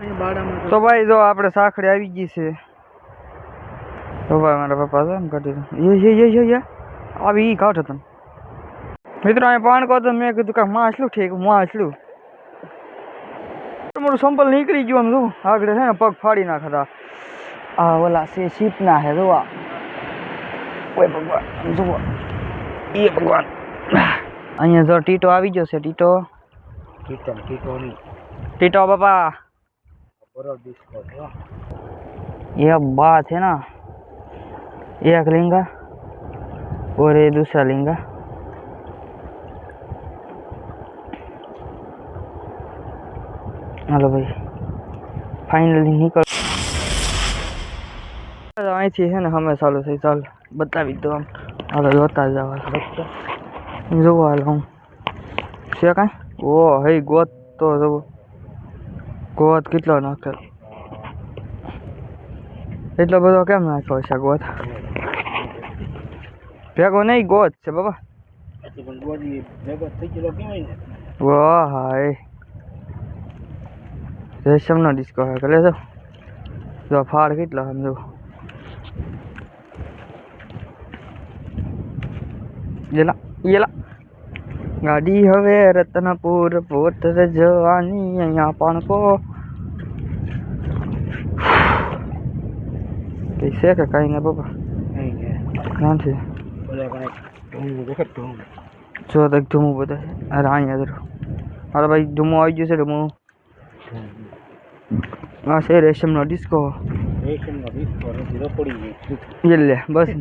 તો ભાઈ જો આપણે સાખડી આવી ગઈ છે તો ભાઈ મારા પપ્પા છે ને કાઢી એ એ એ એ આવી ઈ કાઢો તમે મિત્રો અહીં પાણ કહો તો મેં કીધું કે માછલું ઠીક માછલું મોટું સંપલ નીકળી ગયું આમ શું આગળ છે ને પગ ફાડી નાખતા આ ઓલા છે સીપના હે જોવા ઓય ભગવાન જોવા એ ભગવાન અહીંયા જો ટીટો આવી ગયો છે ટીટો ટીટો ટીટો ટીટો બાપા यह बात है ना एक लिंगा और ये दूसरा लिंगा हेलो भाई फाइनली निकल आई थी है ना हमें सालों से साल બતાવી દો આમ હાલો જોતા જાવ जो હાલ हूँ क्या कहें वो है ગોત तो जो ગોત કેટલો નાખેલ એટલો બધો કેમ નાખ્યો છે ગોત ભેગો નહીં ગોત છે બાબા વાહ હાય રેશમનો ડિસ્કો હે કરે તો જો ફાળ કેટલો સમજો યેલા યેલા ગાડી હવે રત્નપુર પોર્ટ જવાની અહીંયા પણ કો કઈ કે કઈ ને બાપા ક્યાંથી જો તક ધૂમું બધા અરે અહીંયા ધરો અરે ભાઈ ધૂમો આવી ગયો છે ધૂમો આ છે રેશમનો ડિસ્કો ડિસ્કો પડી એટલે બસ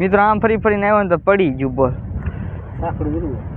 ને આમ ફરી ફરીને આવ્યો ને તો પડી ગયું બોલ સાંકડું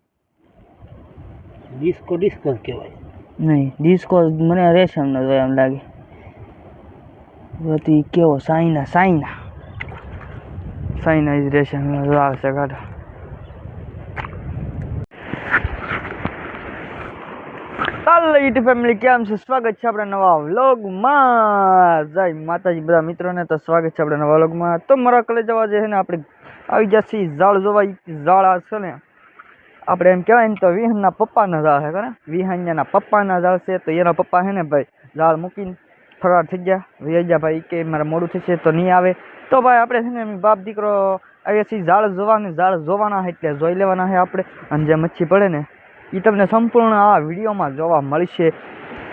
ડિસ્કો ડિસ્કો કહેવાય નહીં ડિસ્કો મને રેશમનો જ હોય એમ લાગે હતી કેવો સાઈના સાઈના સાઈના ઇઝ રેશમનો આવશે કાઢો હાલો યુટ્યુબ ફેમિલી કેમ છે સ્વાગત છે આપણા નવા વ્લોગમાં જય માતાજી બધા મિત્રોને તો સ્વાગત છે આપણા નવા વ્લોગમાં તો મારા કલેજ જવા જે છે ને આપણે આવી ગયા છીએ ઝાડ જોવા ઝાડ આ છે ને આપણે એમ કહેવાય ને તો વિહાનના પપ્પાના ઝાડ છે ખરા વિહાન્યાના પપ્પાના ઝાડ છે તો એના પપ્પા છે ને ભાઈ ઝાડ મૂકીને ફરાર થઈ ગયા વહી ભાઈ કે મારે મોડું થશે તો નહીં આવે તો ભાઈ આપણે છે ને બાપ દીકરો આવીએ છીએ ઝાડ જોવાની ઝાડ જોવાના છે એટલે જોઈ લેવાના છે આપણે અને જે મચ્છી પડે ને એ તમને સંપૂર્ણ આ વિડીયોમાં જોવા મળશે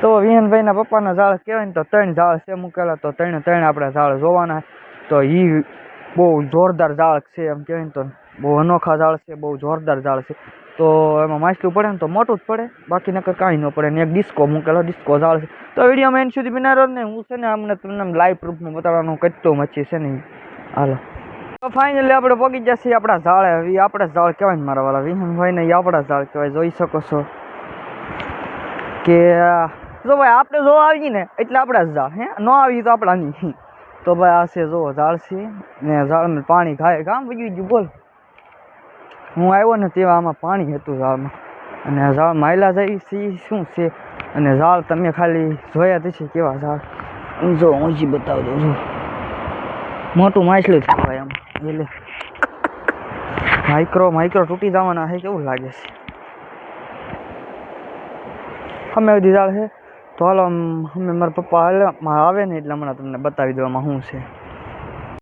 તો વિહનભાઈના પપ્પાના ઝાડ કહેવાય ને તો ત્રણ ઝાડ છે મૂકેલા તો ત્રણે ત્રણ આપણે ઝાડ જોવાના તો એ બહુ જોરદાર ઝાડ છે એમ કહેવાય ને તો બહુ અનોખા ઝાડ છે બહુ જોરદાર ઝાડ છે તો મમાશ કે પડે તો મોટું જ પડે બાકી નકર કાઈ ન પડે ને એક ડિસ્કો મૂકેલો ડિસ્કો જ આવે છે તો વિડિયો મેન સુધી બિનારર ને હું છે ને આપણે તમને લાઈવ રૂપ નું બતાવવાનું કઈ તો મચી છે ને હાલો તો ફાઇનલી આપણે પકિત્યા છે આપણો ઝાળે હવે આપણો ઝાળ કેવાં છે મારા વાલા વિહંગ હોય ને આપણો ઝાળ કે જોઈ શકો છો કે જો ભાઈ આપડે જો આવી ને એટલે આપણો ઝાળ હે નો આવી તો આપડા ની તો ભાઈ આ છે જો ઝાળ છે ને ઝાળ માં પાણી ખાય કામ પડી ગયું બોલ હું આવ્યો ને તેવા આમાં પાણી હતું ઝાડમાં અને ઝાડ માયલા જાય સી શું છે અને ઝાડ તમે ખાલી જોયા જ કેવા ઝાડ જો ઊંચી બતાવી દઉં છું મોટું માછલું જ કહેવાય આમ એટલે માઇક્રો માઇક્રો તૂટી જવાના છે કેવું લાગે છે અમે બધી ઝાડ છે તો હાલો અમે મારા પપ્પા હાલ આવે ને એટલે હમણાં તમને બતાવી દેવામાં શું છે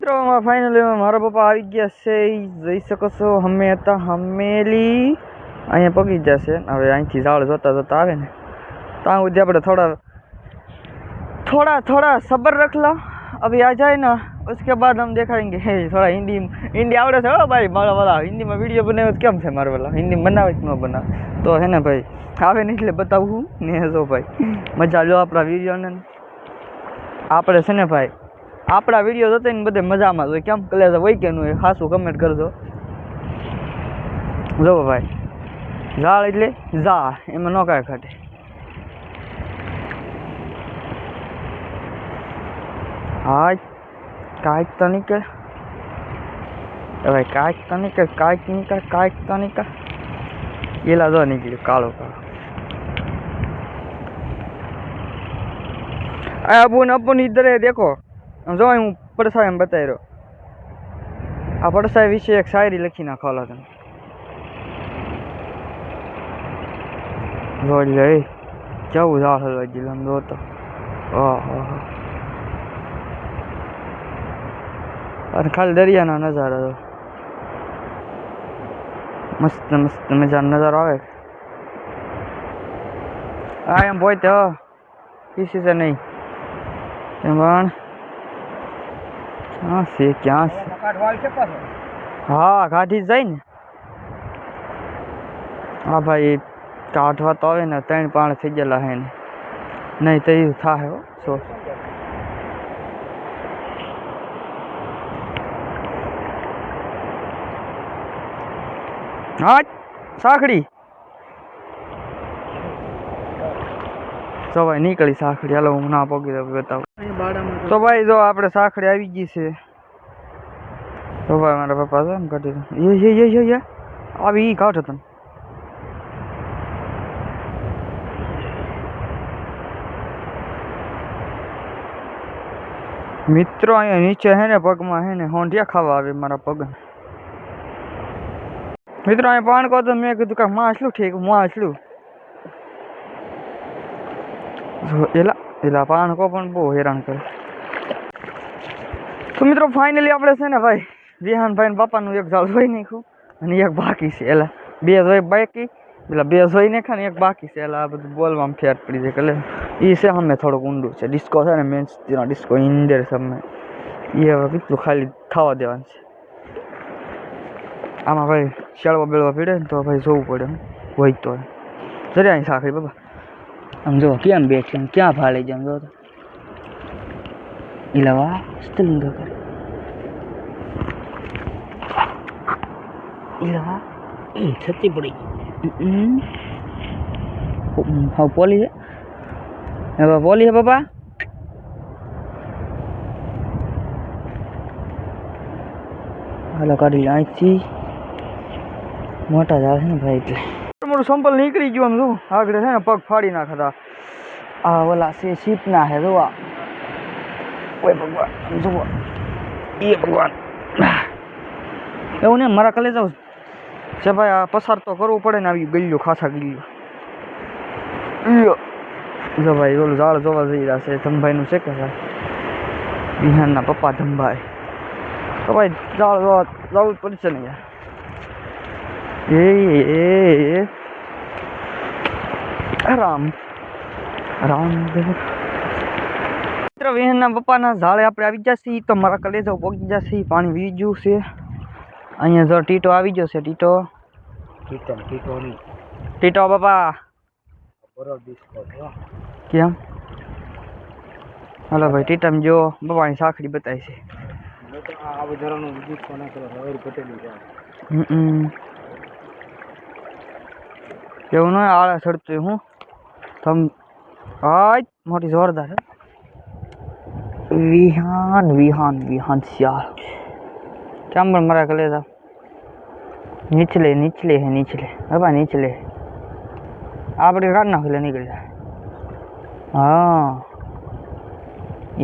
मित्रों मा फाइनली मारा पप्पा आ गया से जई सको सो हमें तो हमेली अँ पगी जैसे हमें अँ थी झाड़ जोता जोता आए ना ता उदे थोड़ा थोड़ा थोड़ा सबर रख लो अभी आ जाए ना उसके बाद हम देखाएंगे थोड़ा हिंदी हिंदी आवड़े से भाई मारा वाला हिंदी में वीडियो बनाए के से मारे वाला हिंदी में बनावे न बना तो है ना भाई आवे ना इसलिए बताऊँ ने जो भाई मजा लो अपना वीडियो ने आप भाई આપણા વિડીયો જોતા ને બધે મજામાં હોય કેમ કલે છે હોય કેનું હોય ખાસું કમેન્ટ કરજો જો ભાઈ ઝાડ એટલે ઝા એમાં ન કાંઈ ખાટે હા કાંઈક તો નીકળે ભાઈ કાંઈક તો નીકળે કાંઈક નીકળે કાંઈક તો નીકળે એલા જો નીકળ્યું કાળો કાળો અબુન અબુન ઇધર દેખો જો હું પડસાય એમ બતાવી રહ્યો આ પડસાય વિશે એક શાયરી લખી નાખવાલો તમે જોઈ લઈ કેવું દાખલ લગી લમ જોતો ઓહો અને ખાલી દરિયાનો નજારો મસ્ત મસ્ત મજાનો નજારો આવે I am boy, though. This is a name. Come on. से क्या से हाँ घाटी जाइन हाँ भाई काठवा तो है ना तेन पान से जला है नहीं तो ही था है वो सो हाँ साखड़ी તો ભાઈ નીકળી સાખડી આલો હું ના પોગી દેતો તો ભાઈ જો આપડે સાખડી આવી ગઈ છે તો ભાઈ મારા પપ્પા જમ કાઢી યે યે યે યે આવી કાઢતો મિત્રો અહી નીચે હે ને પગમાં હે ને હોંઢિયા ખાવા આવે મારા પગ મિત્રો અહી પણ તો મે કીધું કે માંસલું ઠીક માંસલું એલા એલા પાણકો પણ બહુ હેરાન કરે તો મિત્રો ફાઇનલી આપણે છે ને ભાઈ વિહાનભાઈ ને બાપાનું એક ઝાડ જોઈ નાખ્યું અને એક બાકી છે એલા બે જોઈ બાકી એટલે બે જોઈ નાખ્યા ને એક બાકી છે એલા આ બધું બોલવામાં ફેર પડી જાય કલે એ છે અમે થોડુંક ઊંડું છે ડિસ્કો છે ને મેન ડિસ્કો ઇન્દર સામે એ હવે કેટલું ખાલી થવા દેવાનું છે આમાં ભાઈ શેળવા બેળવા પીડે ને તો ભાઈ જોવું પડે હોય તો જરે અહીં સાંકળી બાબા સમજો કેમ બેઠી ક્યાં ફાળે છે સમજો તો ઇલાવા સ્તલિંગ કરે ઇલાવા છતી પડી હા પોલી છે બા પોલી છે પપ્પા હાલો કાઢી અહીંથી મોટા જ છે ને ભાઈ એટલે મોરો સંપલ નીકળી ગયો હું જો આગડે છે ને પગ ફાડી નાખ હતા આ ઓલા છે શીપ ના છે જોવા કોઈ બગવા હું જો ઈ બગવા કે ઉને મરકલે જાવ સબાય આ પસાર તો કરવું પડે ને આવી ગલ્લુ खासा ગલ્લુ ઈ જો ભાઈ નું ઝાડ જોવા જઈ રહ્યા છે ધમભાઈ નું છે કસાન ઈહાન ના પપા ધમભાઈ તો ભાઈ જાળ જો જવું પડશે ને ये ये ये રામ રામ મિત્ર વિહનના પપ્પાના ઝાડે આપણે આવી ગયા છીએ તો મારા કલેજો પહોંચી ગયા છીએ પાણી વી ગયું છે અહીંયા જો ટીટો આવી ગયો છે ટીટો ટીટો ટીટો નહીં ટીટો બાપા કેમ હલો ભાઈ ટીટમ જો બાપાની સાખડી બતાવી છે આ વધારાનું બીજું કોના કરો રવિ પટેલ क्यों ना उन्होंने आड़ा चढ़ते हूँ तो हम आज मोटी जोरदार है विहान विहान विहान यार चंबल मरा कले था निचले निचले है निचले अब निचले आप ना हो निकल जाए हाँ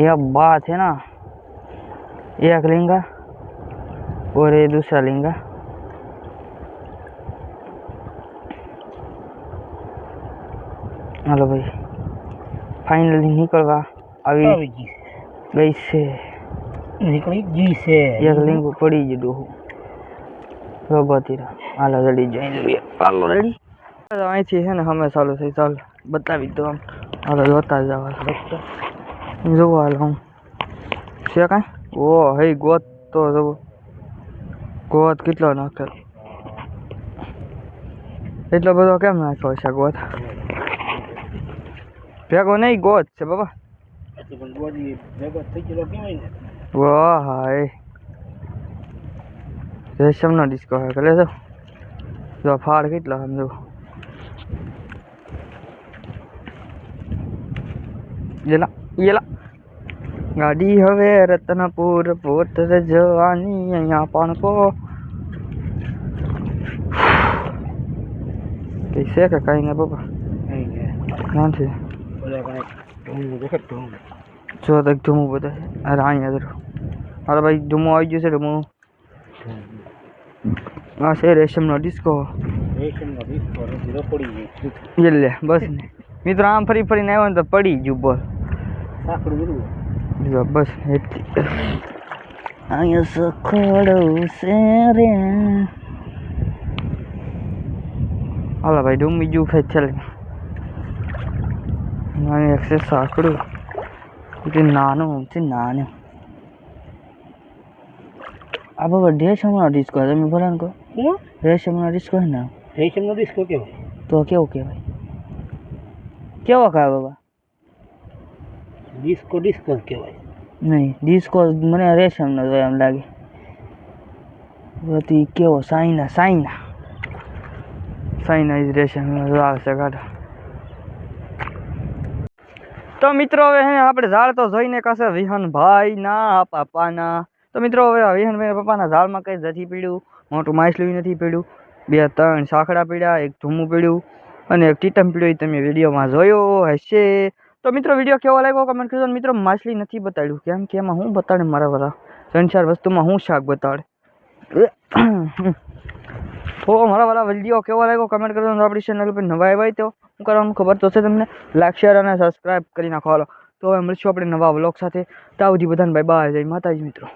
यह बात है ना एक लिंगा और ये दूसरा लिंगा हेलो भाई फाइनली निकलवा अभी गई से निकली जी से एक लिंक पड़ी जो डू रोबोटी रा आला जल्दी जॉइन लिए आलो रेडी तो आई है ना हमें सालो सही साल बता भी दो हम बता जा डॉक्टर जो वाला हूँ क्या कहे वो है गोत तो जो गोत कितना ना कर इतना बताओ क्या मैं कौशल गोत ભેગો નહીં ગોત છે બાબા એટલે પણ બોડી ભેગો થઈ ગયેલો કેવાય ને વાહ હાય રેશમનો ડિસ્કો હે કરે તો જો ફાળ કેટલો સમજો એલા એલા ગાડી હવે રતનપુર પોત જવાની અહીંયા પણ કો કઈ છે કે કઈ ને બાબા કઈ નથી જો તક ધૂમું બધા અરે અહીંયા ધરો અરે ભાઈ ધૂમો આવી ગયો છે ધૂમો આ છે રેશમનો ડિસ્કો ડિસ્કો એટલે બસ ને મિત્રો આમ ફરી ફરીને આવ્યો ને તો પડી ગયું બોલ બસ અહીંયા સખડું છે રે હાલો ભાઈ ડુમી ગયું ખેંચેલી ನಾನು ಎಕ್ಸಸ್ ಹಾಕಿಡು ఇది నాను నాను అబ్బా డ్రెస్ ఏమన్నా తీసుకోదా మీ పోలే అనుకో డ్రెస్ ఏమన్నా తీసుకోండి డ్రెస్ ఏమన్నా తీసుకోకే तो ओके ओके भाई क्या हुआ कहा बाबा डिस्को डिस्को के भाई नहीं डिस्को मैंने रेशम न भाई हम लागे वती के हो साइना साइना साइना इज रेशम न लाग सका તો મિત્રો હવે આપણે ઝાડ તો જોઈને કશે વિહનભાઈ ના પાપાના તો મિત્રો હવે વિહનભાઈ પપ્પાના ઝાડમાં કંઈ નથી પીડ્યું મોટું માછલું નથી પીડ્યું બે ત્રણ સાખડા પીડ્યા એક ધૂમું પીડ્યું અને એક ટીટમ પીડ્યું તમે વિડીયોમાં જોયો હશે તો મિત્રો વિડીયો કેવો લાગ્યો કમેન્ટ કરજો મિત્રો માછલી નથી બતાડ્યું કેમ કે એમાં હું બતાડે મારા વાળા ત્રણ ચાર વસ્તુમાં હું શાક બતાડે તો મારા વાળા વિડીયો કેવા લાગ્યો કમેન્ટ કરજો આપણી ચેનલ પર નવા આવ્યા તો શું કરવાનું ખબર તો છે તમને લાઈક શેર અને સબસ્ક્રાઈબ કરી નાખો હાલો તો હવે મળીશું આપણે નવા વ્લોગ સાથે ત્યાં સુધી બધાને બાય બાય જય માતાજી મિત્રો